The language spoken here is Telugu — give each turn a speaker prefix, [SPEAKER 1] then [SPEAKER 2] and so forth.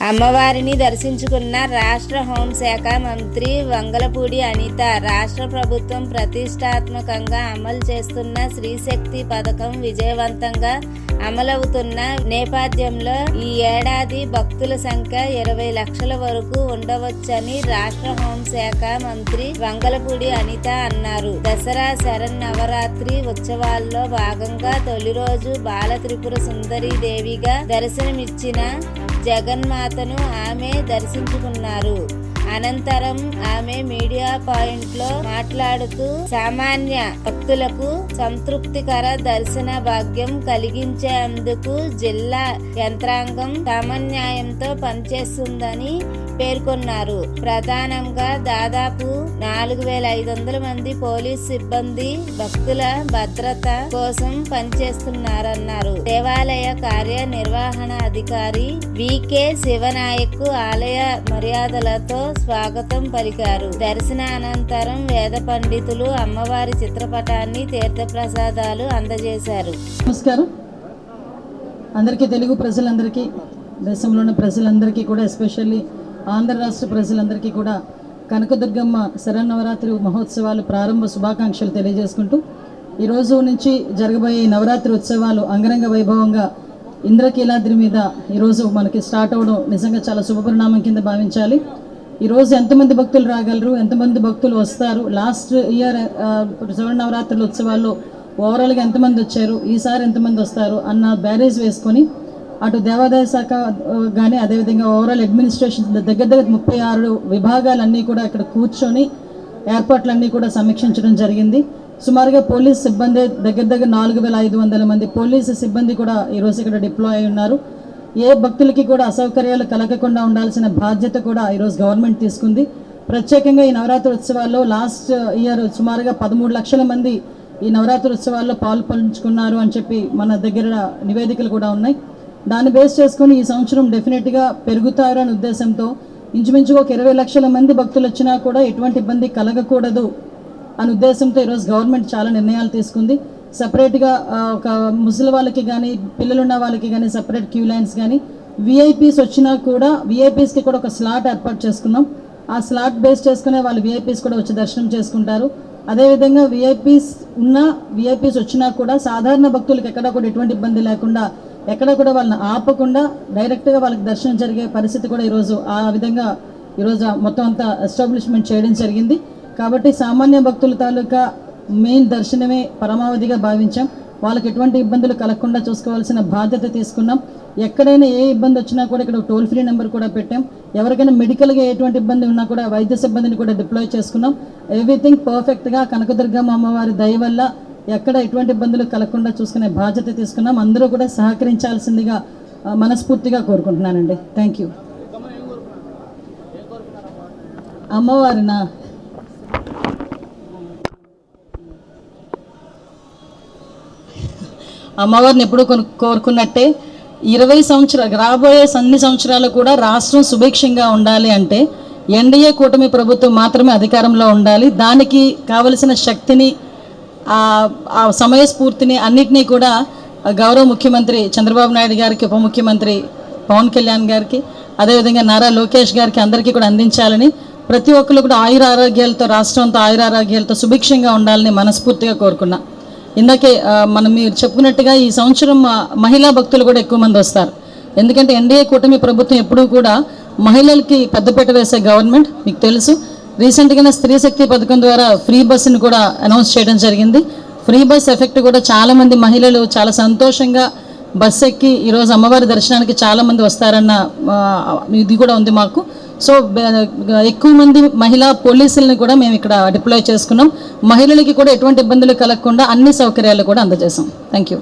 [SPEAKER 1] అమ్మవారిని దర్శించుకున్న రాష్ట్ర హోంశాఖ మంత్రి వంగలపూడి అనిత రాష్ట్ర ప్రభుత్వం ప్రతిష్టాత్మకంగా అమలు చేస్తున్న శ్రీశక్తి పథకం విజయవంతంగా అమలవుతున్న నేపథ్యంలో ఈ ఏడాది భక్తుల సంఖ్య ఇరవై లక్షల వరకు ఉండవచ్చని రాష్ట్ర హోంశాఖ మంత్రి వంగలపూడి అనిత అన్నారు. దసరా శరన్నవరాత్రి ఉత్సవాల్లో భాగంగా తొలి రోజు బాల త్రిపుర సుందరి దేవిగా దర్శనమిచ్చిన జగన్మాతను ఆమె దర్శించుకున్నారు. అనంతరం ఆమె మీడియా పాయింట్లో మాట్లాడుతూ సామాన్య భక్తులకు సంతృప్తికర దర్శన భాగ్యం కలిగించేందుకు జిల్లా యంత్రాంగం సమన్యాయంతో పనిచేస్తుందని పేర్కొన్నారు. ప్రధానంగా దాదాపు నాలుగు వేల ఐదు వందల మంది పోలీస్ సిబ్బంది భక్తుల భద్రత కోసం పనిచేస్తున్నారన్నారు. దేవాలయ కార్యనిర్వహణ అధికారి వికే శివనాయక్ ఆలయ మర్యాదలతో స్వాగతం పలికారు. దర్శనానంతరం వేద పండితులు అమ్మవారి చిత్రపటాన్ని తీర్థప్రసాదాలు అందజేశారు.
[SPEAKER 2] నమస్కారం. అందరికీ తెలుగు ప్రజలందరికీ దేశంలోని ప్రజలందరికీ కూడా ఎస్పెషల్లీ ఆంధ్ర రాష్ట్ర ప్రజలందరికీ కూడా కనకదుర్గమ్మ శరన్నవరాత్రి మహోత్సవాలు ప్రారంభ శుభాకాంక్షలు తెలియజేసుకుంటూ ఈ రోజు నుంచి జరగబోయే ఈ నవరాత్రి ఉత్సవాలు అంగరంగ వైభవంగా ఇంద్రకీలాద్రి మీద ఈరోజు మనకి స్టార్ట్ అవ్వడం నిజంగా చాలా శుభపరిణామం కింద భావించాలి. ఈరోజు ఎంతమంది భక్తులు రాగలరు? ఎంతమంది భక్తులు వస్తారు? లాస్ట్ ఇయర్ శ్రవణ నవరాత్రుల ఉత్సవాల్లో ఓవరాల్గా ఎంతమంది వచ్చారు? ఈసారి ఎంతమంది వస్తారు? అన్న బ్యారేజ్ వేసుకొని అటు దేవాదాయ శాఖ కానీ అదేవిధంగా ఓవరాల్ అడ్మినిస్ట్రేషన్ దగ్గర దగ్గర ముప్పై ఆరు విభాగాలన్నీ కూడా ఇక్కడ కూర్చొని ఏర్పాట్లన్నీ కూడా సమీక్షించడం జరిగింది. సుమారుగా పోలీస్ సిబ్బంది దగ్గర దగ్గర నాలుగు వేల ఐదు వందల మంది పోలీసు సిబ్బంది కూడా ఈరోజు ఇక్కడ డిప్లాయ్ అయి ఉన్నారు. ఏ భక్తులకి కూడా అసౌకర్యాలు కలగకుండా ఉండాల్సిన బాధ్యత కూడా ఈరోజు గవర్నమెంట్ తీసుకుంది. ప్రత్యేకంగా ఈ నవరాత్రి ఉత్సవాల్లో లాస్ట్ ఇయర్ సుమారుగా పదమూడు లక్షల మంది ఈ నవరాత్రి ఉత్సవాల్లో పాలు పంచుకున్నారు అని చెప్పి మన దగ్గర నివేదికలు కూడా ఉన్నాయి. దాన్ని బేస్ చేసుకొని ఈ సంవత్సరం డెఫినెట్గా పెరుగుతారు అనే ఉద్దేశంతో ఇంచుమించుగా ఒక ఇరవై లక్షల మంది భక్తులు వచ్చినా కూడా ఎటువంటి ఇబ్బంది కలగకూడదు అనే ఉద్దేశంతో ఈరోజు గవర్నమెంట్ చాలా నిర్ణయాలు తీసుకుంది. సపరేట్గా ఒక ముసలి వాళ్ళకి కానీ పిల్లలున్న వాళ్ళకి కానీ సపరేట్ క్యూ లైన్స్ కానీ విఐపీస్ వచ్చినా కూడా విఐపీస్కి కూడా ఒక స్లాట్ ఏర్పాటు చేసుకున్నాం. ఆ స్లాట్ బేస్ చేసుకునే వాళ్ళు విఐపీస్ కూడా వచ్చి దర్శనం చేసుకుంటారు. అదేవిధంగా విఐపీస్ ఉన్న విఐపీస్ వచ్చినా కూడా సాధారణ భక్తులకు ఎక్కడా కూడా ఎటువంటి ఇబ్బంది లేకుండా ఎక్కడ కూడా వాళ్ళని ఆపకుండా డైరెక్ట్గా వాళ్ళకి దర్శనం జరిగే పరిస్థితి కూడా ఈరోజు ఆ విధంగా ఈరోజు మొత్తం అంతా ఎస్టాబ్లిష్మెంట్ చేయడం జరిగింది. కాబట్టి సామాన్య భక్తుల తాలూకా మెయిన్ దర్శనమే పరమావధిగా భావించాం. వాళ్ళకి ఎటువంటి ఇబ్బందులు కలగకుండా చూసుకోవాల్సిన బాధ్యత తీసుకున్నాం. ఎక్కడైనా ఏ ఇబ్బంది వచ్చినా కూడా ఇక్కడ టోల్ ఫ్రీ నెంబర్ కూడా పెట్టాం. ఎవరికైనా మెడికల్గా ఎటువంటి ఇబ్బంది ఉన్నా కూడా వైద్య సిబ్బందిని కూడా డిప్లాయ్ చేసుకున్నాం. ఎవ్రీథింగ్ పర్ఫెక్ట్గా కనకదుర్గమ్మ అమ్మవారి దయ వల్ల ఎక్కడ ఎటువంటి ఇబ్బందులు కలగకుండా చూసుకునే బాధ్యత తీసుకున్నాం. అందరూ కూడా సహకరించాల్సిందిగా మనస్ఫూర్తిగా కోరుకుంటున్నానండి. థ్యాంక్ యూ అమ్మవారినా? అమ్మవారిని ఎప్పుడూ కొను- కోరుకున్నట్టే ఇరవై సంవత్సరాలు రాబోయే అన్ని సంవత్సరాలు కూడా రాష్ట్రం సుభిక్షంగా ఉండాలి అంటే ఎన్డీఏ కూటమి ప్రభుత్వం మాత్రమే అధికారంలో ఉండాలి. దానికి కావలసిన శక్తిని ఆ సమయ సమయస్ఫూర్తిని అన్నిటినీ కూడా గౌరవ ముఖ్యమంత్రి చంద్రబాబు నాయుడు గారికి ఉప ముఖ్యమంత్రి పవన్ కళ్యాణ్ గారికి అదేవిధంగా నారా లోకేష్ గారికి అందరికీ కూడా అందించాలని ప్రతి ఒక్కరు కూడా ఆయుర ఆరోగ్యాలతో రాష్ట్రంతో ఆయుర ఆరోగ్యాలతో సుభిక్షంగా ఉండాలని మనస్ఫూర్తిగా కోరుకున్నా. ఇందాకే మనం మీరు చెప్పుకున్నట్టుగా ఈ సంవత్సరం మహిళా భక్తులు కూడా ఎక్కువ మంది వస్తారు. ఎందుకంటే ఎన్డీఏ కూటమి ప్రభుత్వం ఎప్పుడూ కూడా మహిళలకి పెద్దపీట వేసే గవర్నమెంట్ మీకు తెలుసు. రీసెంట్గానే స్త్రీ శక్తి పథకం ద్వారా ఫ్రీ బస్సును కూడా అనౌన్స్ చేయడం జరిగింది. ఫ్రీ బస్ ఎఫెక్ట్ కూడా చాలామంది మహిళలు చాలా సంతోషంగా బస్ ఎక్కి ఈరోజు అమ్మవారి దర్శనానికి చాలామంది వస్తారన్న ఇది కూడా ఉంది మాకు. సో ఎక్కువ మంది మహిళా పోలీసులను కూడా మేము ఇక్కడ డిప్లాయ్ చేసుకున్నాం. మహిళలకి కూడా ఎటువంటి ఇబ్బందులు కలగకుండా అన్ని సౌకర్యాలు కూడా అందజేసాం థ్యాంక్ యూ